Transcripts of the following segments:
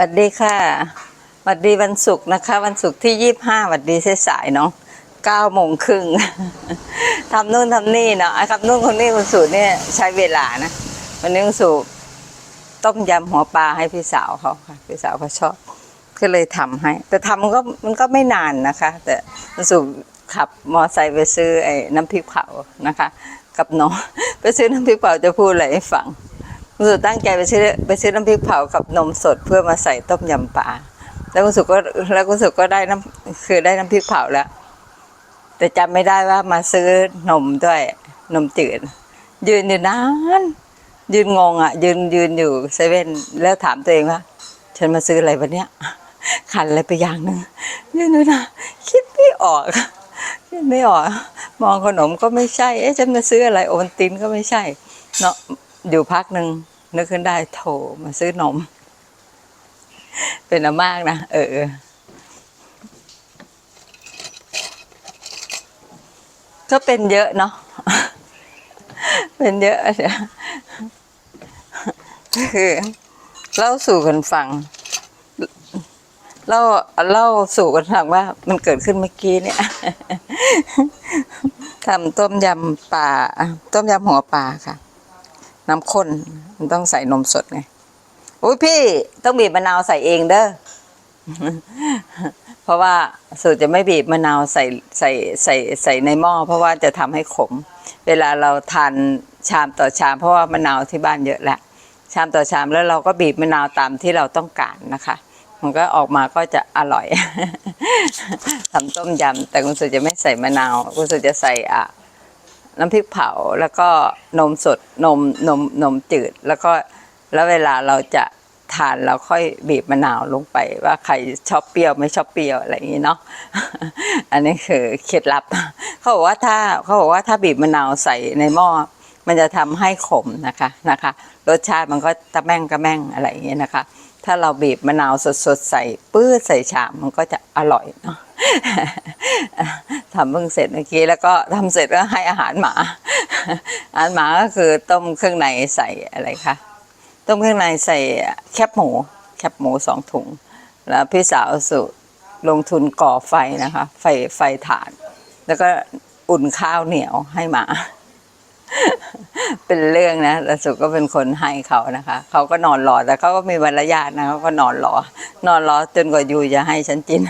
สวัสดีค่ะสวัสดีวันศุกร์นะคะ วันศุกร์ที่ยี่ห้าวัสดีสายๆเนาะเก้าโมงครึ่งทำนู่นทำนี่เนาะไอ้ครับนู่นคนนี้คุณสูตรเนี่ยใช้เวลานะวันนี้คุณสูตรต้มยำหัวปลาให้พี่สาวเขาค่ะพี่สาวเขาชอบก็เลยทำให้ แต่ทำมันก็มันก็ไม่นานนะคะ แต่คุณสูตรขับมอไซค์ไปซื้อไอ้น้ำพริกเผานะคะ กับน้องไปซื้อน้ำพริกเผาจะพูดอะไรให้ฟัง คุณสุตั้งใจไปซื้อไปซื้อน้ำพริกเผากับนมสดเพื่อมาใส่ต้มยำปลาแล้วคุณสุก็แล้วคุณสุก็ได้น้ำคือได้น้ำพริกเผาแล้ว แต่จำไม่ได้ว่ามาซื้อนมด้วยนมจืดยืนอยู่นานยืนงงอะ ยืนยืนอยู่เซเว่นแล้วถามตัวเองว่าฉันมาซื้ออะไรวันเนี้ยขันอะไรไปอย่างหนึ่งยืนอยู่นะคิดไม่ออกคิดไม่ออก มองขนมก็ไม่ใช่ เอ๊ะฉันมาซื้ออะไรโอวัลตินก็ไม่ใช่ เนาะ อยู่พักหนึ่งนึกขึ้นได้โถมาซื้อนม เป็นอามากนะเออก็เป็นเยอะเนาะเป็นเยอะเดี๋ยวคือเล่าสู่กันฟังเล่าเล่าสู่กันฟังว่า มันเกิดขึ้นเมื่อกี้เนี่ยทำต้มยำปลาต้มยำหัวปลาค่ะ น้ำข้นมันต้องใส่นมสดไงอุ้ยพี่ต้องบีบมะนาวใส่เองเด้อเพราะว่าสูตรจะไม่บีบมะนาวใส่ใส่ใส่ใส่ในหม้อเพราะว่าจะทำให้ขม เวลาเราทานชามต่อชาม เพราะว่ามะนาวที่บ้านเยอะแหละชามต่อชามแล้วเราก็บีบมะนาวตามที่เราต้องการนะคะ มันก็ออกมาก็จะอร่อยทำต้มยำแต่คุณสุจะไม่ใส่มะนาว คุณสุจะใส่อะ น้ำพริกเผาแล้วก็นมสดนมนมนมจืด แล้วก็แล้วเวลาเราจะทานเราค่อยบีบมะนาวลงไป ว่าใครชอบเปรี้ยวไม่ชอบเปรี้ยวอะไรอย่างนี้เนาะอันนี้คือเคล็ดลับ เขาบอกว่าถ้าเขาบอกว่าถ้าบีบมะนาวใส่ในหม้อมันจะทำให้ขมนะคะนะคะ รสชาติมันก็ตะแม่งกระแม่งอะไรอย่างเงี้ยนะคะ ถ้าเราบีบมะนาวสดๆใส่ปื้ดใส่ชามมันก็จะอร่อยเนาะทำเพิ่งเสร็จเมื่อกี้แล้วก็ทำเสร็จก็ให้อาหารหมา อาหารหมาก็คือต้มเครื่องในใส่อะไรคะต้มเครื่องในใส่แคบหมู แคบหมูสองถุง แล้วพี่สาวสุลงทุนก่อไฟนะคะ ไฟไฟถ่าน แล้วก็อุ่นข้าวเหนียวให้หมา เป็นเรื่องนะแล้วสุก็เป็นคนให้เขานะคะ เขาก็นอนรอ แต่เขาก็มีมารยาทนะเขาก็นอนรอ นอนรอจนกว่ายูจะให้ฉันกิน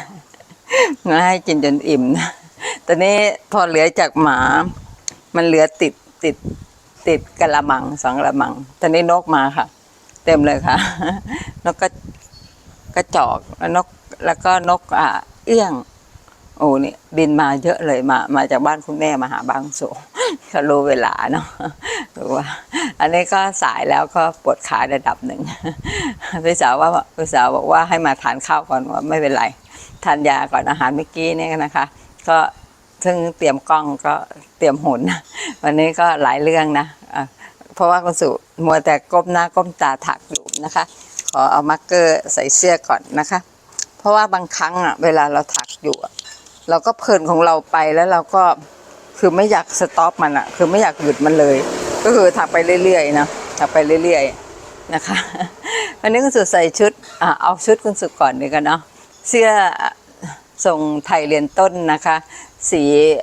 มาให้กินจนอิ่มนะตอนนี้พอเหลือจากหมา มันเหลือติดติดติดกระมังสองกระมัง ตอนนี้นกมาค่ะ เต็มเลยค่ะ นกก็กระจอกแล้วนกแล้วก็นกอ่าเอี้ยง โอ้เนี่ยบินมาเยอะเลยมา มาจากบ้านคุณแม่มาหาบางโสเขารู้เวลาเนาะรู้ว่า อันนี้ก็สายแล้วก็ปวดขาระดับหนึ่งพี่สาวว่าพี่สาวบอกว่าให้มาทานข้าวก่อนว่าไม่เป็นไรทานยาก่อนอาหารเมื่อกี้เนี่ยนะคะ ก็ซึ่งเตรียมกล้องก็เตรียมหุ่นวันนี้ก็หลายเรื่องนะะเพราะว่าคุณสุมัวแต่ก้มหน้าก้มตาถักอยู่นะคะ ขอเอามาร์กเกอร์ใส่เสื้อก่อนนะคะ เพราะว่าบางครั้งอะเวลาเราถักอยู่ เราก็เพลินของเราไปแล้วเราก็คือไม่อยากสต็อปมันอะคือไม่อยากหยุดมันเลย ก็คือถักไปเรื่อยๆนะถักไปเรื่อยๆนะคะวันนี้คุณสุใส่ชุดอะเอาชุดคุณสุก่อนดีกันเนาะเสื้อทรงไทยเรียนต้นนะคะ สี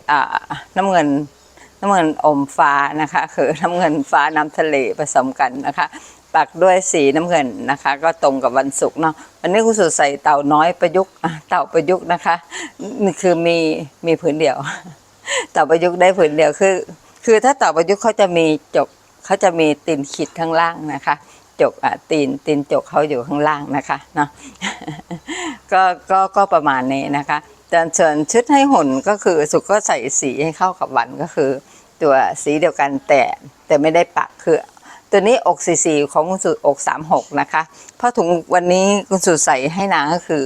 อ่าน้ำเงินน้ำเงินอมฟ้านะคะ คือน้ำเงินฟ้าน้ำทะเลผสมกันนะคะ ปักด้วยสีน้ำเงินนะคะ ก็ตรงกับวันศุกร์เนาะวันนี้คุณสุใส่เต่าน้อยประยุกต์เต่าประยุกต์นะคะนี่คือมีมีผืนเดียว เต่าประยุกต์ได้ผืนเดียวคือ คือถ้าเต่าประยุกต์เขาจะมีจกเขาจะมีตีนขีดข้างล่างนะคะจกอะตีนตีนจกเขาอยู่ข้างล่างนะคะเนาะก็ก็ก็ประมาณนี้นะคะแต่ส่วนชุดให้หุ่นก็คือสุกก็ใส่สีให้เข้ากับวันก็คือ ตัวสีเดียวกันแต่แต่ไม่ได้ปักคือ ตัวนี้อกสีสีของคุณสุอกสามหกนะคะเพราะถุงวันนี้คุณสุใส่ให้นางก็คือ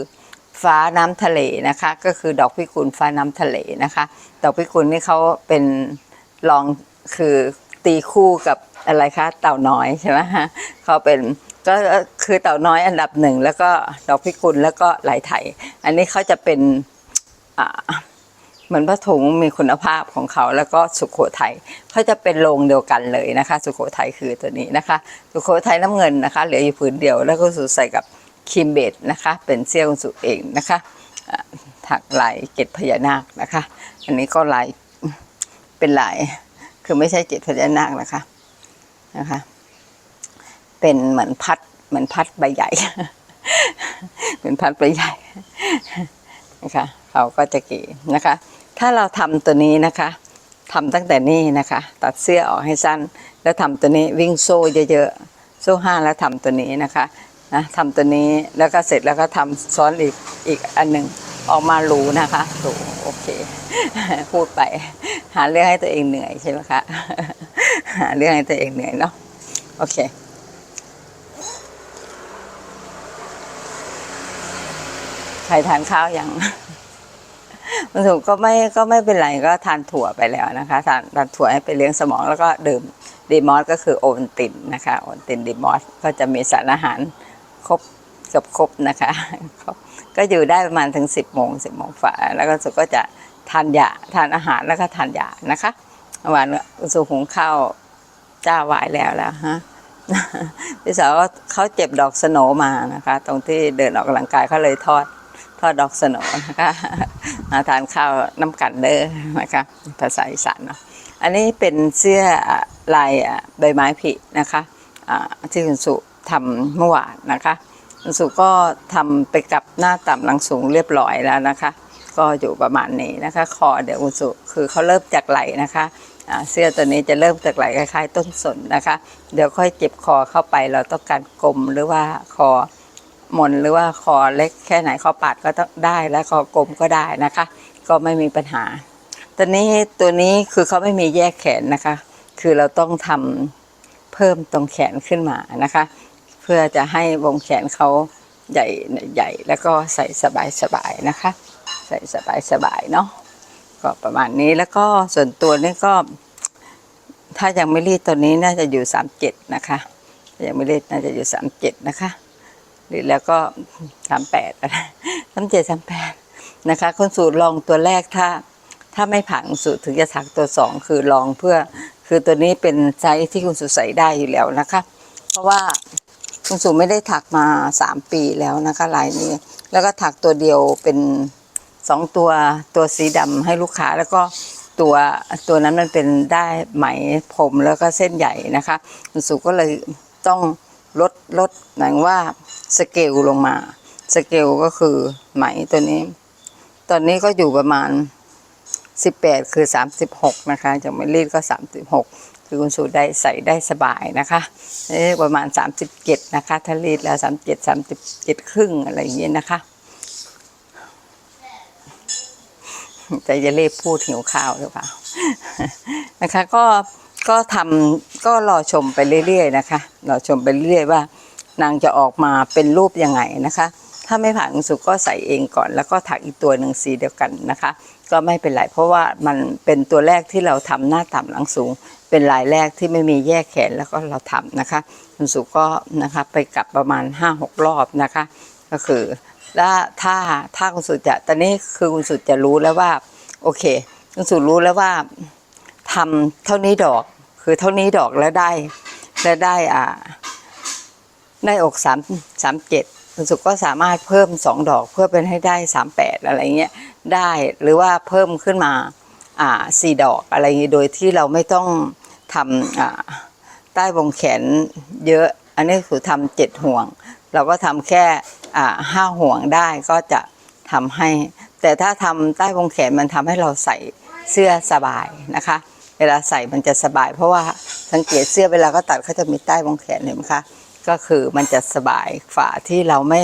ฟ้าน้ำทะเลนะคะ ก็คือดอกพิกุลฟ้าน้ำทะเลนะคะ ดอกพิกุลนี่เขาเป็นรองคือตีคู่กับอะไรคะเต่าน้อยใช่ไหมฮะเขาเป็นก็คือเต่าน้อยอันดับหนึ่งแล้วก็ดอกพิกุลแล้วก็ไหลไถอันนี้เขาจะเป็นอ่า เหมือนผ้าถุงมีคุณภาพของเขาแล้วก็สุโขทัยเขาจะเป็นโรงเดียวกันเลยนะคะ สุโขทัยคือตัวนี้นะคะ สุโขทัยน้ำเงินนะคะ เหลืออยู่ผืนเดียวแล้วก็สูใส่กับครีมเบดนะคะ เป็นเสื้อคุณสุเองนะคะถักลายเกตพญานาคนะคะ อันนี้ก็ลายเป็นลายคือไม่ใช่เกตพญานาคนะคะนะคะ เป็นเหมือนพัดเหมือนพัดใบใหญ่เป็นพัดใบใหญ่นะคะเขาก็จะเก๋นะคะ ถ้าเราทำตัวนี้นะคะทำตั้งแต่นี้นะคะ ตัดเสื้อออกให้สั้น แล้วทำตัวนี้วิ่งโซ่เยอะๆโซ่ห้าแล้วทำตัวนี้นะคะนะทำตัวนี้แล้วก็เสร็จแล้วก็ทำซ้อนอีกอีกอันหนึ่งออกมาหรูนะคะหรูโอเค พูดไป หาเรื่องให้ตัวเองเหนื่อยใช่ไหมคะหาเรื่องให้ตัวเองเหนื่อยเนาะโอเคใครทานข้าวยัง บางส่วนก็ไม่ก็ไม่เป็นไรก็ทานถั่วไปแล้วนะคะ ทานทานถั่วให้ไปเลี้ยงสมองแล้วก็ดื่มดีมอสก็คือโอวัลตินนะคะโอวัลตินดีมอสก็จะมีสารอาหารครบเกือบครบนะคะครบก็อยู่ได้ประมาณถึง 10โมง10โมงฝ่าแล้วก็สุก็จะทานยาทานอาหารแล้วก็ทานยานะคะวานสุหุงข้าวจ้าวายแล้วแล้วฮะพี่สาวเขาเจ็บดอกสโนมานะคะ ตรงที่เดินออกกำลังกายเขาเลยทอด ทอดอกสโหนะคะมาทานข้าวน้ำกันเด้อนะคะภาษาอีสานเนาะอันนี้เป็นเสื้อลายใบไม้ผลินะคะอ่าที่คุณสุทำเมื่อวานนะคะคุณสุก็ทำไปกับหน้าต่ำหลังสูงเรียบร้อยแล้วนะคะ ก็อยู่ประมาณนี้นะคะคอเดี๋ยวคุณสุคือเขาเริ่มจากไหลนะคะเสื้อตัวนี้จะเริ่มจากไหลคล้ายๆ ต้นสนนะคะ เดี๋ยวค่อยเจ็บคอเข้าไปเราต้องการกลมหรือว่าคอ มนหรือว่าคอเล็กแค่ไหนคอปาดก็ต้องได้และคอกลมก็ได้นะคะ ก็ไม่มีปัญหาตอนนี้ตัวนี้คือเขาไม่มีแยกแขนนะคะ คือเราต้องทำเพิ่มตรงแขนขึ้นมานะคะ เพื่อจะให้วงแขนเขาใหญ่ใหญ่แล้วก็ใส่สบายสบายๆนะคะ ใส่สบายสบายๆเนาะก็ประมาณนี้แล้วก็ส่วนตัวนี่ก็ ถ้ายังไม่รีดตัวนี้น่าจะอยู่สามเจ็ดนะคะยังไม่รีดน่าจะอยู่สามเจ็ดนะคะ หรือแล้วก็สามแปดสามเจ็ดสามแปดนะคะ คนสูตรลองตัวแรกถ้า ถ้าไม่ผ่านคุณสูตรถึงจะถักตัวสองคือลองเพื่อ คือตัวนี้เป็นไซส์ที่คุณสูตรใส่ได้อยู่แล้วนะคะ เพราะว่าคุณสูตรไม่ได้ถักมาสามปีแล้วนะคะลายนี้ แล้วก็ถักตัวเดียวเป็นสองตัวตัวสีดำให้ลูกค้าแล้วก็ตัวตัวนั้นมันเป็นได้ไหมผมแล้วก็เส้นใหญ่นะคะคุณสูก็เลยต้องลดลดหมายว่า สเกลลงมา สเกลก็คือไหมตัวนี้ ตอนนี้ก็อยู่ประมาณ 18 คือ 36 นะคะจากไม่รีดก็ 36 คือคุณสูตรได้ใส่ได้สบายนะคะนี่ประมาณ 37 นะคะ ถ้ารีดแล้ว 37 37 ครึ่งอะไรอย่างเงี้ยนะคะแต่จะรีบพูดหิวข้าวหรือเปล่านะคะ ก็ก็ทำก็รอชมไปเรื่อยๆนะคะรอชมไปเรื่อยๆว่า นางจะออกมาเป็นรูปยังไงนะคะ ถ้าไม่ผ่านคุณสุก็ใส่เองก่อน แล้วก็ถักอีกตัวหนึ่งสีเดียวกันนะคะ ก็ไม่เป็นไรเพราะว่ามันเป็นตัวแรกที่เราทำหน้าต่ำหลังสูง เป็นลายแรกที่ไม่มีแยกแขนแล้วก็เราทำนะคะคุณสุก็นะคะไปกลับประมาณ 5-6 รอบนะคะ ก็คือแล้วถ้าถ้าคุณสุจะตอนนี้คือคุณสุจะรู้แล้วว่า โอเคคุณสุรู้แล้วว่าทำเท่านี้ดอก คือเท่านี้ดอกแล้วได้ แล้วได้อ่า ได้อกสามสามเจ็ดคุณสุก็สามารถเพิ่มสองดอกเพื่อเป็นให้ได้สามแปดอะไรเงี้ยได้หรือว่าเพิ่มขึ้นมาอ่าสี่ดอกอะไรเงี้ยโดยที่เราไม่ต้องทำอ่าใต้วงแขนเยอะ อันนี้คือทำเจ็ดห่วง เราก็ทำแค่อ่าห้าห่วงได้ก็จะทำให้ แต่ถ้าทำใต้วงแขนมันทำให้เราใส่เสื้อสบายนะคะ เวลาใส่มันจะสบาย เพราะว่าสังเกตเสื้อเวลาก็ตัดเขาจะมีใต้วงแขนเห็นไหมคะ ก็คือมันจะสบายฝ่าที่เราไม่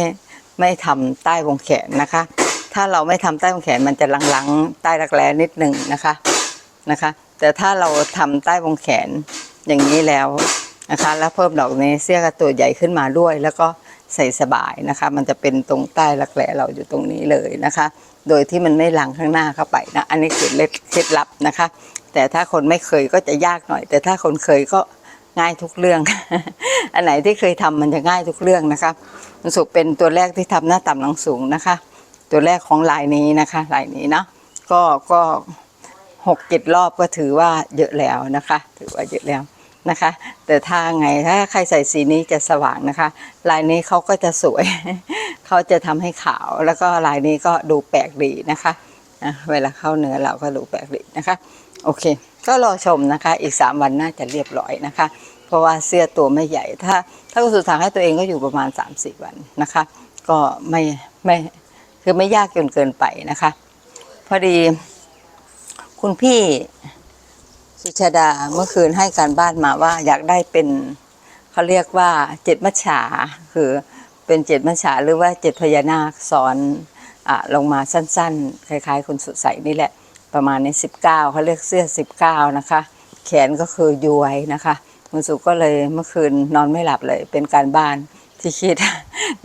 ไม่ทำใต้วงแขนนะคะ ถ้าเราไม่ทำใต้วงแขนมันจะลังๆใต้รักแร้นิดหนึ่งนะคะนะคะ แต่ถ้าเราทำใต้วงแขนอย่างนี้แล้วนะคะ แล้วเพิ่มดอกนี้เสื้อก็ตัวใหญ่ขึ้นมาด้วย แล้วก็ใส่สบายนะคะ มันจะเป็นตรงใต้รักแร้เราอยู่ตรงนี้เลยนะคะ โดยที่มันไม่ลังข้างหน้าเข้าไปนะ อันนี้คือเล็ดเคล็ดลับนะคะ แต่ถ้าคนไม่เคยก็จะยากหน่อย แต่ถ้าคนเคยก็ ง่ายทุกเรื่อง อันไหนที่เคยทำมันจะง่ายทุกเรื่องนะคะมันสุกเป็นตัวแรกที่ทำหน้าต่ำหลังสูงนะคะ ตัวแรกของลายนี้นะคะลายนี้เนาะก็ก็หกเจ็ดรอบก็ถือว่าเยอะแล้วนะคะ ถือว่าเยอะแล้วนะคะ แต่ถ้าไงถ้าใครใส่สีนี้จะสว่างนะคะ ลายนี้เขาก็จะสวย เขาจะทำให้ขาวแล้วก็ลายนี้ก็ดูแปลกดีนะคะนะเวลาเข้าเนื้อเราก็ดูแปลกดีนะคะ โอเค ก็รอชมนะคะ อีก 3 วันน่าจะเรียบร้อยนะคะ เพราะว่าเสื้อตัวไม่ใหญ่ ถ้า ถ้าคุณสุถังให้ตัวเองก็อยู่ประมาณ 3-4 วันนะคะ ก็ไม่ไม่คือไม่ยากจนเกินไปนะคะ พอดีคุณพี่สุชาดาเมื่อคืนให้การบ้านมาว่าอยากได้เป็นเขาเรียกว่าเจ็ดมัจฉาคือเป็นเจ็ดมัจฉาหรือว่าเจ็ดพญานาคซ้อนอลงมาสั้น ๆ คล้าย ๆ คุณสุใสนี่แหละ ประมาณในสิบเก้าเขาเรียกเสื้อสิบเก้านะคะ แขนก็คือย้วยนะคะคุณสุก็เลยเมื่อคืนนอนไม่หลับเลย เป็นการบ้านที่คิด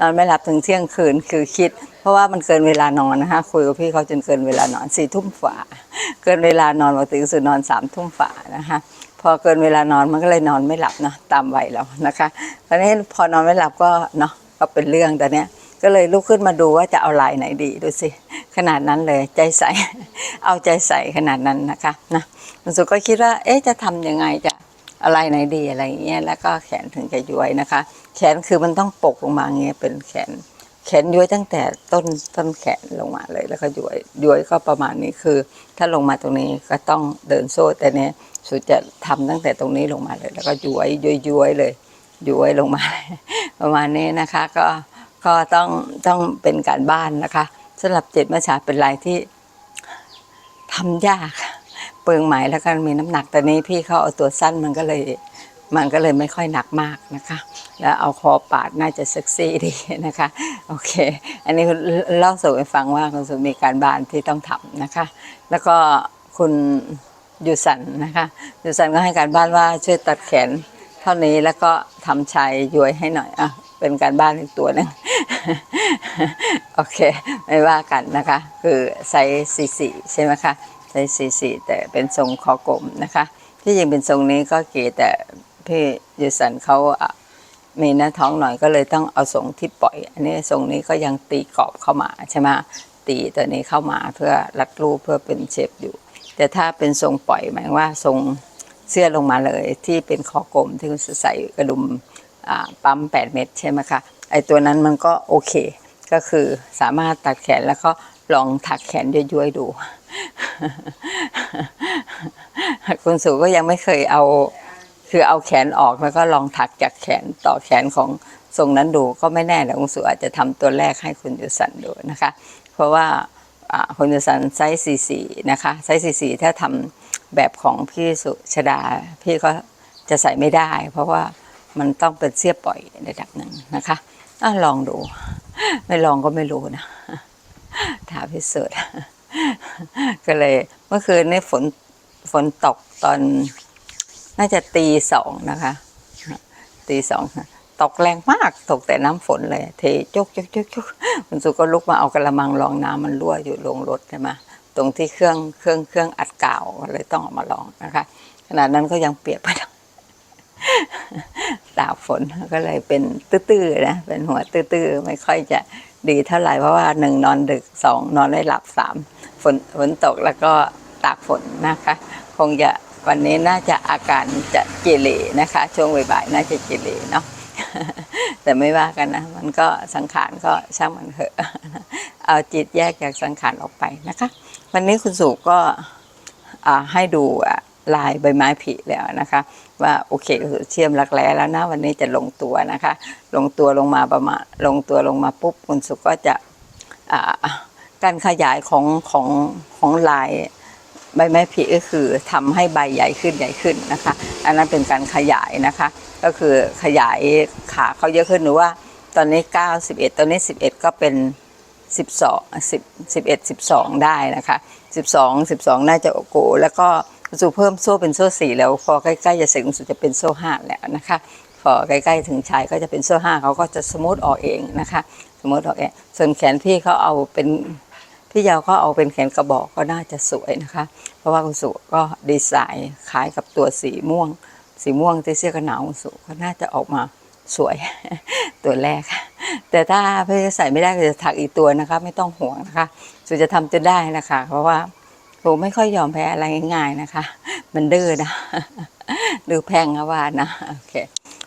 นอนไม่หลับถึงเที่ยงคืนคือคิด เพราะว่ามันเกินเวลานอนนะคะคุยกับพี่เขาจนเกินเวลานอนสี่ทุ่มฝ่าเกินเวลานอนปกติก็คือนอนสามทุ่มฝ่านะคะพอเกินเวลานอนมันก็เลยนอนไม่หลับเนาะตามวัยเรานะคะตอนนี้พอนอนไม่หลับก็เนาะก็เป็นเรื่องแต่เนี้ย ก็เลยลุกขึ้นมาดูว่าจะเอาลายไหนดีดูสิขนาดนั้นเลยใจใส เอาใจใสขนาดนั้นนะคะนะคุณสุก็คิดว่า เอ๊ะจะทำยังไงจะอะไรไหนดีอะไรอย่างเงี้ยแล้วก็แขนถึงจะย้วยนะคะ แขนคือมันต้องปกลงมาเงี้ยเป็นแขน แขนย้วยตั้งแต่ต้นต้นแขนลงมาเลย แล้วก็ย้วยย้วยก็ประมาณนี้คือ ถ้าลงมาตรงนี้ก็ต้องเดินโซ่แต่เนี้ยสุดจะทำตั้งแต่ตรงนี้ลงมาเลย แล้วก็ย้วยย้วยย้วยเลยย้วยลงมา ประมาณนี้นะคะ ก็ ก็ต้องต้องเป็นการบ้านนะคะสำหรับเจ็ดมัชชาเป็นลายที่ทำยากเปลืองไหมแล้วก็มีน้ำหนักแต่นี้พี่เขาเอาตัวสั้นมันก็เลยมันก็เลยไม่ค่อยหนักมากนะคะ แล้วเอาคอปาดน่าจะเซ็กซี่ดีนะคะ โอเค อันนี้เล่าสู่ให้ฟังว่าคุณสุมีการบ้านที่ต้องทำนะคะ แล้วก็คุณยูสันนะคะยูสันก็ให้การบ้านว่าช่วยตัดแขนเท่านี้แล้วก็ทำชายย้วยให้หน่อยอะ เป็นการบ้านอีกตัวหนึ่งโอเค ไม่ว่ากันนะคะ คือไซส์สี่สี่ใช่ไหมคะไซส์สี่สี่แต่เป็นทรงคอกลมนะคะ ที่จริงเป็นทรงนี้ก็เก๋แต่พี่ยูสันเขามีหน้าท้องหน่อยก็เลยต้องเอาทรงที่ปล่อย อันนี้ทรงนี้ก็ยังตีกรอบเข้ามาใช่ไหมตีตัวนี้เข้ามาเพื่อรัดรูปเพื่อเป็นเชฟอยู่ แต่ถ้าเป็นทรงปล่อยหมายว่าทรงเสื้อลงมาเลยที่เป็นคอกลมที่คุณใส่กระดุม ปั๊ม 8 เม็ดใช่ไหมคะไอตัวนั้นมันก็โอเค ก็คือสามารถตัดแขนแล้วก็ลองถักแขนย้วยๆดู คุณสุก็ยังไม่เคยเอาคือเอาแขนออกแล้วก็ลองถักจากแขนต่อแขนของทรงนั้นดูก็ไม่แน่แหละคุณสุอาจจะทำตัวแรกให้คุณยูสันดูนะคะ เพราะว่าคุณยูสันไซส์44นะคะไซส์44ถ้าทำแบบของพี่สุชดา พี่ก็จะใส่ไม่ได้ เพราะว่า มันต้องเป็นเสี้ยปล่อยระดับหนึ่งนะคะอะลองดู ไม่ลองก็ไม่รู้นะถามพิสูจน์ก็เลยเมื่อคืนนี่ฝนฝนตกตอน น่าจะตีสองนะคะตีสองตกแรงมากตกแต่น้ำฝนเลย เทจกจกจกจกคุณสุก็ลุกมาเอากระมังรองน้ำมันรั่วอยู่ลงรถใช่ไหมตรงที่เครื่องเครื่องเครื่องอัดกาวเลยต้องออกมาลองนะคะขนาดนั้นก็ยังเปียกไป ตากฝนก็เลยเป็นตื้อๆนะเป็นหัวตื้อๆไม่ค่อยจะดีเท่าไหร่เพราะว่าหนึ่งนอนดึกสองนอนไม่หลับสามฝนฝนตกแล้วก็ตากฝนนะคะ คงจะวันนี้น่าจะอาการจะเกเรนะคะ ช่วงบ่ายๆน่าจะเกเรเนาะแต่ไม่ว่ากันนะ มันก็สังขารก็ช่างมันเถอะเอาจิตแยกจากสังขารออกไปนะคะ วันนี้คุณสุก็ให้ดูอะ ลายใบไม้ผลิแล้วนะคะ ว่าโอเคเชื่อมรักแร้แล้วนะวันนี้จะลงตัวนะคะ ลงตัวลงมาประมาณลงตัวลงมาปุ๊บคุณสุก็จะการขยายของของของลายใบไม้ผลิก็คือทำให้ใบใหญ่ขึ้นใหญ่ขึ้นนะคะ อันนั้นเป็นการขยายนะคะ ก็คือขยายขาเขาเยอะขึ้นหรือว่าตอนนี้ 9 11 ตอนนี้ 11 ก็เป็น 12 10 11 12 ได้นะคะ 12 12 น่าจะโอโกแล้วก็ สุเพิ่มโซ่เป็นโซ่สี่แล้ว พอใกล้ๆจะเสร็จคุณสุจะเป็นโซ่ห้าแล้วนะคะ พอใกล้ๆถึงชายก็จะเป็นโซ่ห้าเขาก็จะสมูทออกเองนะคะ สมูทออกเองส่วนแขนพี่เขาเอาเป็นพี่ยาวก็เอาเป็นแขนกระบอกก็น่าจะสวยนะคะ เพราะว่าคุณสุก็ดีไซน์คล้ายกับตัวสีม่วง สีม่วงที่เสื้อกันหนาวคุณสุก็น่าจะออกมาสวยตัวแรก แต่ถ้าพี่ใส่ไม่ได้ก็จะถักอีกตัวนะคะ ไม่ต้องห่วงนะคะสุจะทำจนได้นะคะ เพราะว่า ผมไม่ค่อยยอมแพ้อะไรง่ายๆนะคะ มันดื้อนะดื้อแพงนะว่านะโอเค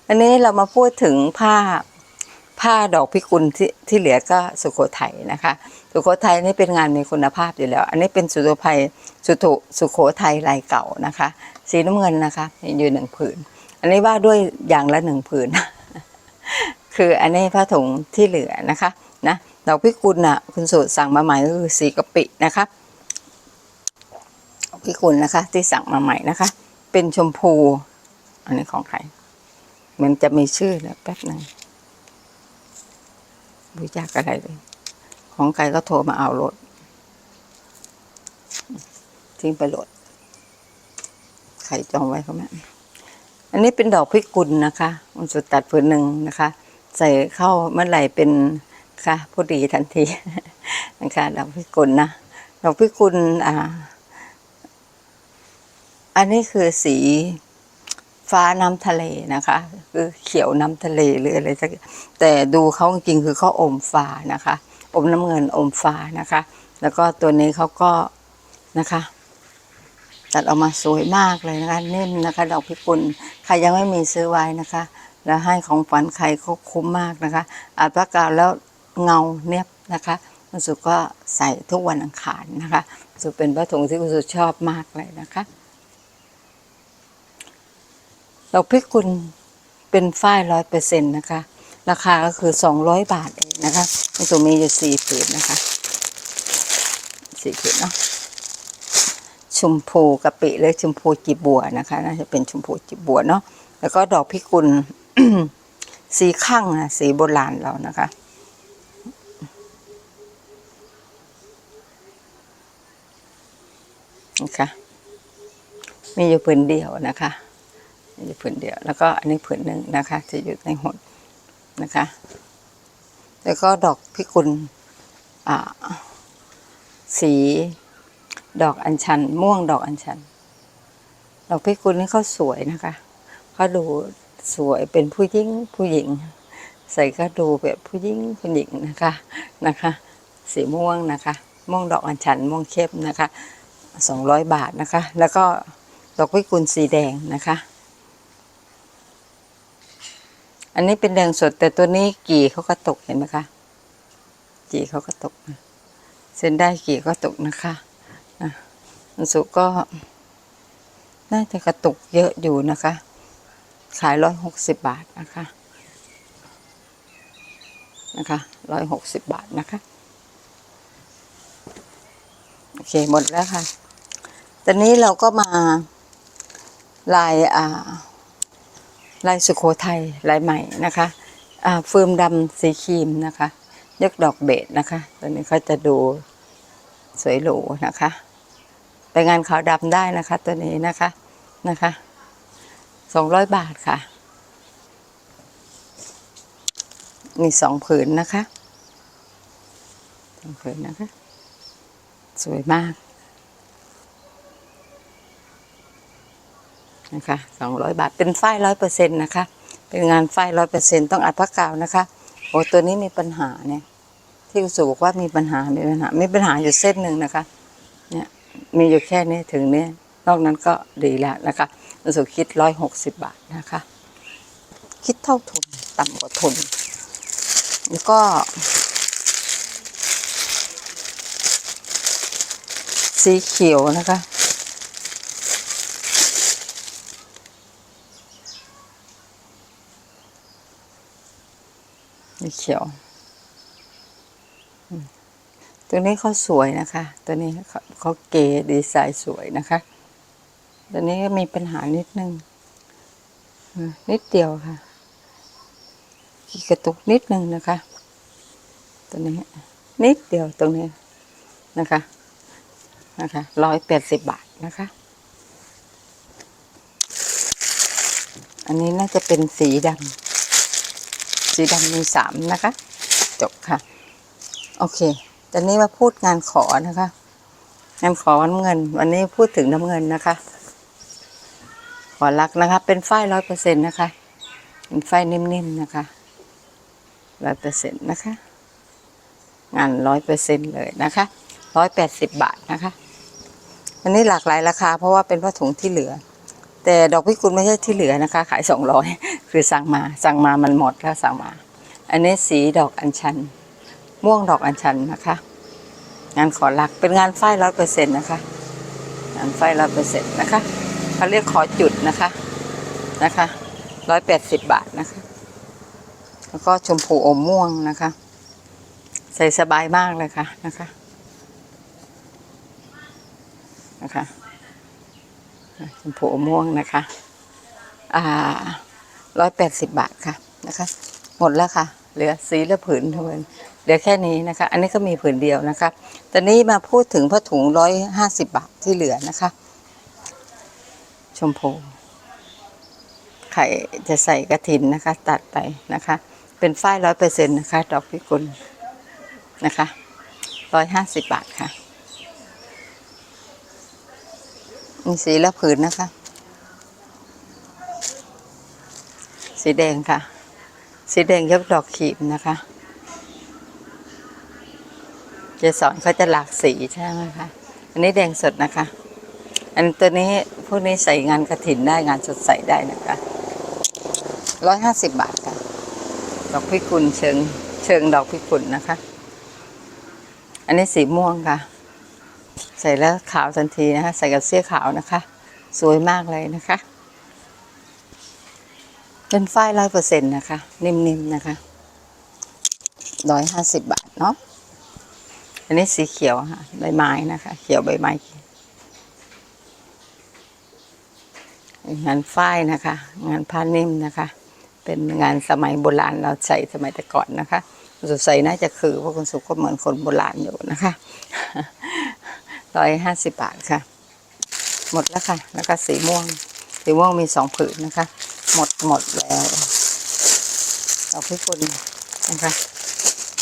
อันนี้เรามาพูดถึงผ้าผ้าดอกพิกุลที่ที่เหลือก็สุโขทัยนะคะ สุโขทัยนี่เป็นงานมีคุณภาพอยู่แล้ว อันนี้เป็นสุโขทัยสุโขสุโขทัยลายเก่านะคะ สีน้ำเงินนะคะอยู่หนึ่งผืน อันนี้ว่าด้วยอย่างละหนึ่งผืนคืออันนี้ผ้าถุงที่เหลือนะคะนะดอกพิกุลน่ะคุณสุสั่งมาใหม่ก็คือสีกะปินะคะ พิกุลนะคะ ที่สั่งมาใหม่นะคะ เป็นชมพู อันนี้ของใคร มันจะมีชื่อแล้วแป๊บหนึ่งรู้จักอะไรเลย ของใครก็โทรมาเอารถทิ้งไปรถใครจองไว้เขาไหมอันนี้เป็นดอกพิกุลนะคะมันสุดตัดผืนหนึ่งนะคะ ใส่เข้าเมื่อไหร่เป็นค่ะพอดีทันทีนะคะดอกพิกุลนะดอกพิกุลอ่า อันนี้คือสีฟ้าน้ำทะเลนะคะ คือเขียวน้ำทะเลหรืออะไรสักแต่ดูเขาจริงคือเขาอมฟ้านะคะ อมน้ำเงินอมฟ้านะคะ แล้วก็ตัวนี้เขาก็นะคะตัดออกมาสวยมากเลยนะคะนิ่มนะคะ ดอกพิกุลใครยังไม่มีซื้อไว้นะคะ แล้วให้ของฝันใครเขาคุ้มมากนะคะอาจประกาศแล้วเงาเนียบนะคะคุณสุก็ใส่ทุกวันอังคารนะคะคุณสุเป็นผ้าถุงที่คุณสุชอบมากเลยนะคะ ดอกพิกุลเป็นฝ้ายร้อยเปอร์เซ็นต์นะคะ ราคาก็คือสองร้อยบาทเองนะคะมันจะมีอยู่สี่ผืนนะคะสี่ผืนเนาะชมพูกะปิหรือชมพูจีบัวนะคะน่าจะเป็นชมพูจีบัวเนาะแล้วก็ดอกพิกุลสีข้างนะสีโบราณเรานะคะนะคะมีอยู่ผืนเดียวนะคะ อยู่ผืนเดียว แล้วก็อันนี้ผืนหนึ่งนะคะ จะอยู่ในหดนะคะ แล้วก็ดอกพิกุลอ่าสีดอกอัญชัน ม่วงดอกอัญชัน ดอกพิกุลนี่เขาสวยนะคะเขาดูสวยเป็นผู้หญิงผู้หญิง ใส่ก็ดูแบบผู้หญิงผู้หญิงนะคะนะคะ สีม่วงนะคะ ม่วงดอกอัญชัน ม่วงเข้มนะคะสองร้อยบาทนะคะ แล้วก็ดอกพิกุลสีแดงนะคะ อันนี้เป็นแดงสดแต่ตัวนี้กี่เขาก็ตกเห็นไหมคะกี่เขาก็ตกเส้นได้กี่ก็ตกนะคะนะมันสุก็ น่าจะกระตุกเยอะอยู่นะคะ ขายร้อยหกสิบบาทนะคะนะคะร้อยหกสิบบาทนะคะ โอเค หมดแล้วค่ะ ตอนนี้เราก็มาลายอ่า ลายสุโขทัยลายใหม่นะคะอ่าฟิล์มดำสีครีมนะคะยกดอกเบสนะคะตัวนี้เขาจะดูสวยหรูนะคะไปงานขาวดำได้นะคะ ตัวนี้นะคะนะคะสองร้อยบาทค่ะ มีสองผืนนะคะสองผืนนะคะ สวยมาก นะคะสองร้อยบาทเป็นฝ้ายร้อยเปอร์เซ็นต์นะคะ เป็นงานฝ้ายร้อยเปอร์เซ็นต์ต้องอัดผ้ากาวนะคะโอ้ตัวนี้มีปัญหาเนี่ย ที่คุณสูบอกว่ามีปัญหามีปัญหามีปัญหาอยู่เส้นหนึ่งนะคะ เนี่ยมีอยู่แค่นี้ถึงเนี้นอกนั้นก็ดีแล้วนะคะคุณสูคิดร้อยหกสิบบาทนะคะ คิดเท่าทุนต่ำกว่าทุนแล้วก็สีเขียวนะคะ เขียวตัวนี้เขาสวยนะคะ ตัวนี้เขาเก๋ดีไซน์สวยนะคะ ตัวนี้ก็มีปัญหานิดนึงนิดเดียวค่ะขีกระตุกนิดนึงนะคะ ตัวนี้นิดเดียวตรงนี้นะคะนะคะร้อยแปดสิบบาทนะคะ อันนี้น่าจะเป็นสีดำ สีดำมีสามนะคะ จบค่ะ โอเค ตอนนี้มาพูดงานขอนะคะ งานขอน้ำเงิน วันนี้พูดถึงน้ำเงินนะคะ ขอรักนะคะ เป็นฝ้ายร้อยเปอร์เซ็นต์นะคะเป็นฝ้ายนิ่มๆนะคะร้อยเปอร์เซ็นต์นะคะ งานร้อยเปอร์เซ็นต์เลยนะคะร้อยแปดสิบบาทนะคะอันนี้หลากหลายราคาเพราะว่าเป็นผ้าถุงที่เหลือ แต่ดอกพิกุลไม่ใช่ที่เหลือนะคะ ขายสองร้อยคือสั่งมา สั่งมามันหมดแล้วสั่งมา อันนี้สีดอกอัญชัน ม่วงดอกอัญชันนะคะ งานขอรักเป็นงานฝ้ายร้อยเปอร์เซ็นต์นะคะ งานฝ้ายร้อยเปอร์เซ็นต์นะคะเขาเรียกขอจุดนะคะนะคะร้อยแปดสิบบาทนะคะ แล้วก็ชมพูอมม่วงนะคะ ใส่สบายมากเลยค่ะนะคะนะคะ ชมพูมม่วงนะคะ อ่าร้อยแปดสิบบาทค่ะนะคะ หมดแล้วค่ะ เหลือสีละผืนเท่านั้นเหลือแค่นี้นะคะ อันนี้ก็มีผืนเดียวนะคะตอนนี้มาพูดถึงผ้าถุงร้อยห้าสิบบาทที่เหลือนะคะ ชมพูไข่จะใส่กระถินนะคะ ตัดไปนะคะ เป็นฝ้ายร้อยเปอร์เซ็นต์นะคะ ดอกพิกุลนะคะร้อยห้าสิบบาทค่ะ มีสีละผืนนะคะ สีแดงค่ะ สีแดงยกดอกขีบนะคะ เกสรเขาจะหลากสีใช่ไหมคะอันนี้แดงสดนะคะ อันตัวนี้พวกนี้ใส่งานกระถินได้งานสดใส่ได้นะคะร้อยห้าสิบบาทค่ะ ดอกพิกุลเชิงเชิงดอกพิกุลนะคะ อันนี้สีม่วงค่ะ ใส่แล้วขาวทันทีนะคะ ใส่กับเสื้อขาวนะคะ สวยมากเลยนะคะ เป็นฝ้ายร้อยเปอร์เซ็นต์นะคะ นิ่มๆนะคะร้อยห้าสิบบาทเนาะอันนี้สีเขียวค่ะใบไม้นะคะ เขียวใบไม้งานฝ้ายนะคะ งานผ้านิ่มนะคะ เป็นงานสมัยโบราณเราใส่สมัยแต่ก่อนนะคะคุณสุใส่น่าจะคือเพราะคุณสุก็เหมือนคนโบราณอยู่นะคะ ร้อยห้าสิบบาทค่ะ หมดแล้วค่ะ แล้วก็สีม่วง สีม่วงมีสองผืนนะคะ หมดหมดแล้วดอกพิกุลนะคะ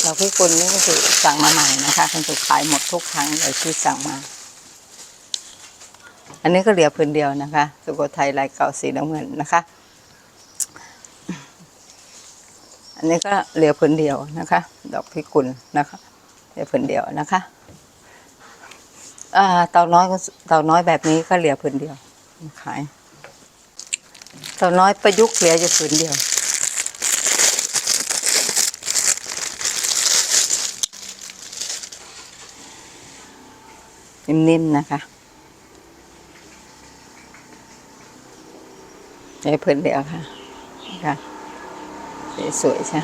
ดอกพิกุลนี่ก็คือสั่งมาใหม่นะคะคุณสุขายหมดทุกครั้งเลยที่สั่งมา อันนี้ก็เหลือผืนเดียวนะคะ สุโขทัยลายเก่าสีน้ำเงินนะคะ อันนี้ก็เหลือผืนเดียวนะคะ ดอกพิกุลนะคะเหลือผืนเดียวนะคะ อ่าเต่าน้อยก็เต่าน้อยแบบนี้ก็เหลือผืนเดียว ขายเต่าน้อยประยุกต์เหลืออยู่ผืนเดียว นิ่มๆนะคะในผืนเดียวค่ะค่ะสสวยใช่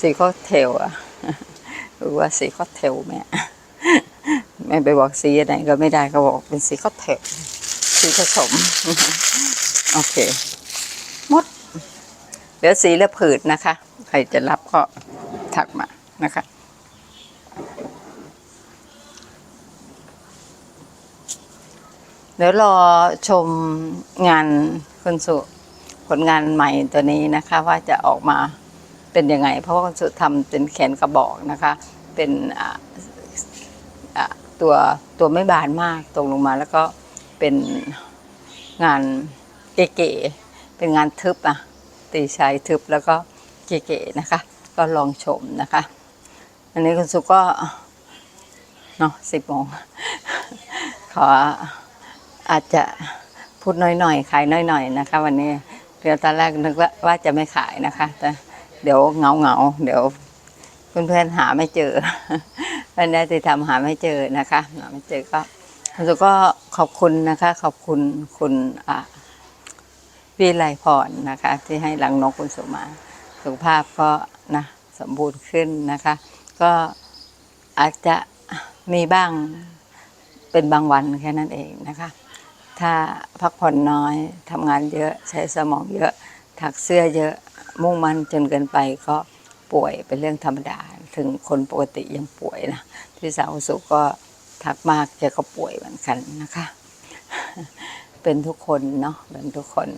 สีข้อเทลอะ หรือว่าสีข้อเทลแม่แม่ไปบอกสีอะไรก็ไม่ได้ก็บอกเป็นสีข้อเทลสีผสม โอเคหมดเหลือสีละผืนนะคะ ใครจะรับก็ถักมานะคะเดี๋ยวรอชมงานคุณสุผลงานใหม่ตัวนี้นะคะ ว่าจะออกมา เป็นยังไง เพราะว่าคุณสุทำเป็นแขนกระบอกนะคะ เป็นตัวตัวไม่บานมากตรงลงมาแล้วก็เป็นงานเก๋ๆเป็นงานทึบอะตีชายทึบแล้วก็เก๋ๆนะคะ ก็ลองชมนะคะ อันนี้คุณสุก็เนาะสิบโมงขออาจจะพูดน้อยๆขายน้อยๆนะคะ วันนี้เดี๋ยวตอนแรกนึกว่าว่าจะไม่ขายนะคะแต่ เดี๋ยวเงาเงาเดี๋ยวเพื่อนๆหาไม่เจอวันนี้ที่ทำหาไม่เจอนะคะหาไม่เจอก็แล้วก็ขอบคุณนะคะ ขอบคุณคุณอ่าวิไลพรนะคะ ที่ให้หลังนกคุณสมา สุขภาพก็นะสมบูรณ์ขึ้นนะคะ ก็อาจจะมีบ้างเป็นบางวันแค่นั้นเองนะคะ ถ้าพักผ่อนน้อยทำงานเยอะใช้สมองเยอะถักเสื้อเยอะ มุ่งมั่นจนเกินไปก็ป่วยเป็นเรื่องธรรมดา ถึงคนปกติยังป่วยนะที่สาวสุก็ถักมากแกก็ป่วยเหมือนกันนะคะ เป็นทุกคนเนาะเป็นทุกคน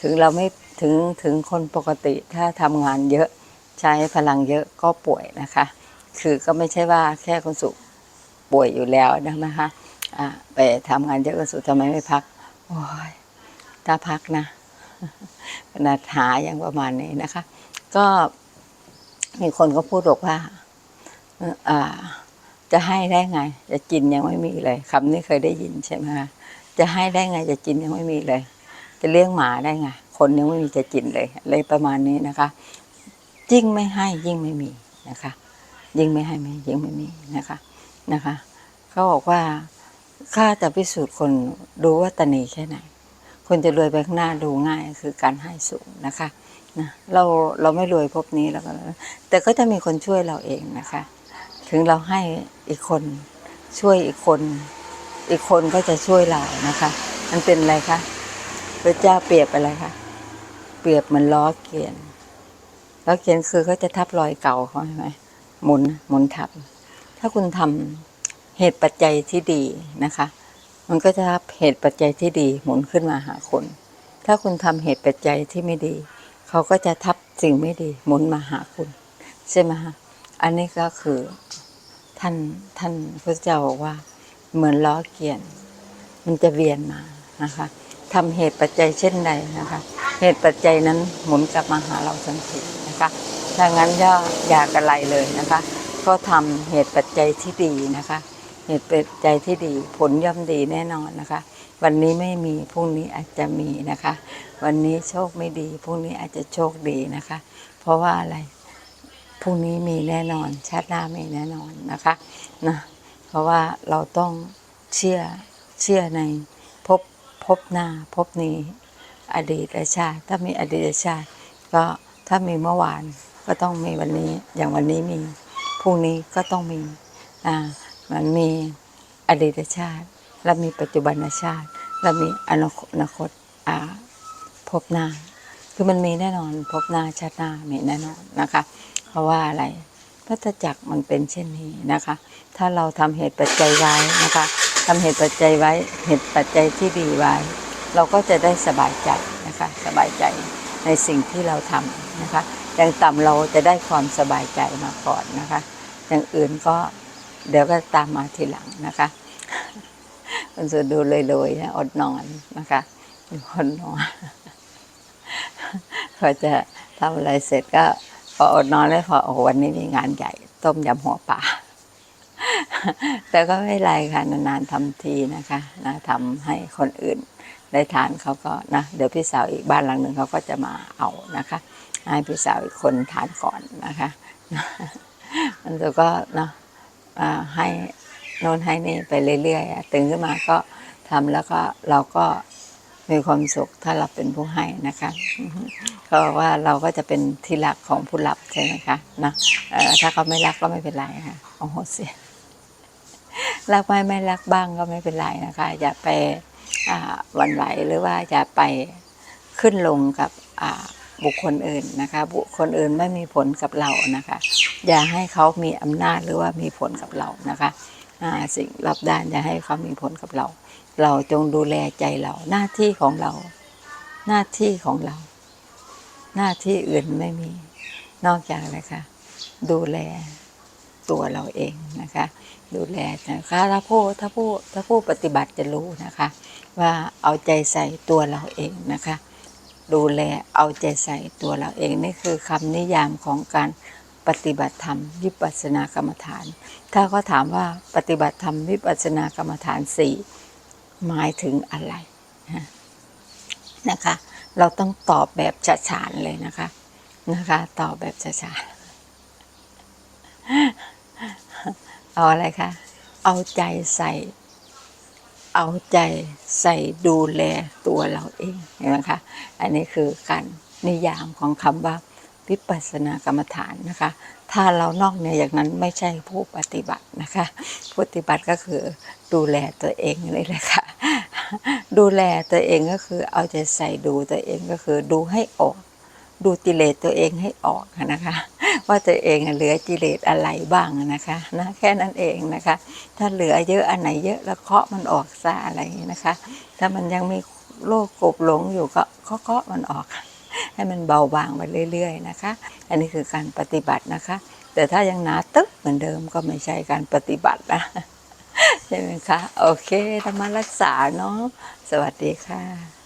ถึงเราไม่ถึงถึงคนปกติถ้าทำงานเยอะใช้พลังเยอะก็ป่วยนะคะ คือก็ไม่ใช่ว่าแค่คนสุป่วยอยู่แล้วนะคะะไปทำงานเยอะก็สุทำไมไม่พักโอ้ยถ้าพักนะ ขนาดหาอย่างประมาณนี้นะคะ ก็มีคนก็พูดบอกว่าจะให้ได้ไง จะกินยังไม่มีเลยคำนี้เคยได้ยินใช่ไหมคะจะให้ได้ไงจะกินยังไม่มีเลย จะเลี้ยงหมาได้ไงคคนยังไม่มีจะกินเลยเลยประมาณนี้นะคะยิ่งไม่ให้ยิ่งไม่มีนะคะ ยิ่งไม่ให้ไม่ยิ่งไม่มีนะคะนะคะเขาบอกว่าข้าจะพิสูจน์คนดูว่าตนีแค่ไหน คนจะรวยไปข้างหน้าดูง่ายคือการให้สูงนะคะนะเราเราไม่รวยพบนี้แล้วก็แต่ก็จะมีคนช่วยเราเองนะคะ ถึงเราให้อีกคนช่วยอีกคน อีกคนก็จะช่วยเรานะคะ มันเป็นอะไรคะพระเจ้าเปรียบอะไรคะเปรียบเหมือนล้อเกียนล้อเกียนคือเขาจะทับรอยเก่าเขาใช่ไหมหมุนหมุนทับ ถ้าคุณทำเหตุปัจจัยที่ดีนะคะ มันก็จะรับเหตุปัจจัยที่ดีหมุนขึ้นมาหาคุณถ้าคุณทำเหตุปัจจัยที่ไม่ดี เขาก็จะทับสิ่งไม่ดีหมุนมาหาคุณ ใช่ไหมฮะอันนี้ก็คือท่านท่านพระเจ้าบอกว่า เหมือนล้อเกียน มันจะเวียนมานะคะทำเหตุปัจจัยเช่นใดนะคะ เหตุปัจจัยนั้นหมุนกลับมาหาเราทันทีนะคะถ้างั้นก็อย่ากระไรเลยนะคะ ก็ทำเหตุปัจจัยที่ดีนะคะ เหตุปัจจัยที่ดี ผลย่อมดีแน่นอนนะคะ วันนี้ไม่มีพรุ่งนี้อาจจะมีนะคะ วันนี้โชคไม่ดีพรุ่งนี้อาจจะโชคดีนะคะ เพราะว่าอะไรพรุ่งนี้มีแน่นอนชาติหน้ามีแน่นอนนะคะนะเพราะว่าเราต้องเชื่อเชื่อในพภพบหน้าภพนี้ อดีตชาติ ถ้ามีอดีตชาติ ก็ถ้ามีเมื่อวานก็ต้องมีวันนี้อย่างวันนี้มีพรุ่งนี้ก็ต้องมีอ่า มันมีอดีตชาติ และมีปัจจุบันชาติ และมีอนาคตอาคตอาพบหน้า คือมันมีแน่นอนพบหน้าชาติหน้ามีแน่นอนนะคะ เพราะว่าอะไรวัฏจักรมันเป็นเช่นนี้นะคะ ถ้าเราทำเหตุปัจจัยไว้นะคะทำเหตุปัจจัยไว้เหตุปัจจัยที่ดีไว้ เราก็จะได้สบายใจนะคะสบายใจในสิ่งที่เราทำนะคะอย่างต่ำเราจะได้ความสบายใจมาก่อนนะคะ อย่างอื่นก็ เดี๋ยวก็ตามมาทีหลังนะคะคนสุดดูเลยๆนะอดนอนนะคะดูอดนอนพอจะทำอะไรเสร็จก็พออดนอนแล้วพอโอ้วันนี้มีงานใหญ่ ต้มยำหัวปลาแต่ก็ไม่ไรค่ะนานๆทำทีนะคะนะทำให้คนอื่นได้ทานเขาก็นะเดี๋ยวพี่สาวอีกบ้านหลังหนึ่งเขาก็จะมาเอานะคะให้พี่สาวอีกคนทานก่อนนะคะมันก็เนาะ ให้โน้นให้นี่ไปเรื่อยๆตื่นขึ้นมาก็ทำแล้วก็เราก็มีความสุขถ้าเราเป็นผู้ให้นะคะอือฮึเขาบอกว่าเราก็จะเป็นที่รักของผู้รับใช่ไหมคะนะถ้าเขาไม่รักก็ไม่เป็นไรค่ะโอ้โหเสียรักไม่ไม่รักบ้างก็ไม่เป็นไรนะคะ อย่าไปอ่าหวันไหวหรือว่าอย่าไปขึ้นลงกับอ่า บุคคลอื่นนะคะ บุคคลอื่นไม่มีผลกับเรานะคะ อย่าให้เขามีอำนาจหรือว่ามีผลกับเรานะคะสิ่งรับด้านอย่าให้เขามีผลกับเรา เราจงดูแลใจเราหน้าที่ของเรา หน้าที่ของเรา หน้าที่อื่นไม่มีนอกจากอะไรคะดูแลตัวเราเองนะคะ ดูแลนะคะถ้าผู้ถ้าผู้ถ้าผู้ปฏิบัติจะรู้นะคะ ว่าเอาใจใส่ตัวเราเองนะคะ ดูแลเอาใจใส่ตัวเราเองนี่คือคำนิยามของการปฏิบัติธรรมวิปัสสนากรรมฐาน ถ้าเขาถามว่าปฏิบัติธรรมวิปัสสนากรรมฐานสี่หมายถึงอะไรนะคะ เราต้องตอบแบบฉะฉานเลยนะคะนะคะ ตอบแบบฉะฉานเอาอะไรคะเอาใจใส่ เอาใจใส่ดูแลตัวเราเองเห็นไหมคะ อันนี้คือการนิยามของคำว่าวิปัสสนากรรมฐานนะคะ ถ้าเรานอกเหนืออย่างนั้นไม่ใช่ผู้ปฏิบัตินะคะผู้ปฏิบัติก็คือดูแลตัวเองนี่แหละค่ะดูแลตัวเองก็คือเอาใจใส่ดูตัวเองก็คือดูให้ออก ดูกิเลสตัวเองให้ออกนะคะ ว่าตัวเองเหลือกิเลสอะไรบ้างนะคะนะแค่นั้นเองนะคะ ถ้าเหลือเยอะอันไหนเยอะแล้วเคาะมันออกซะอะไรนะคะ ถ้ามันยังมีโรคกบหลงอยู่ก็เคาะเคาะมันออก ให้มันเบาบางไปเรื่อย ๆ นะคะ อันนี้คือการปฏิบัตินะคะ แต่ถ้ายังหนาตึ๊บเหมือนเดิมก็ไม่ใช่การปฏิบัตินะใช่ไหมคะโอเคธรรมารักษาเนาะสวัสดีค่ะ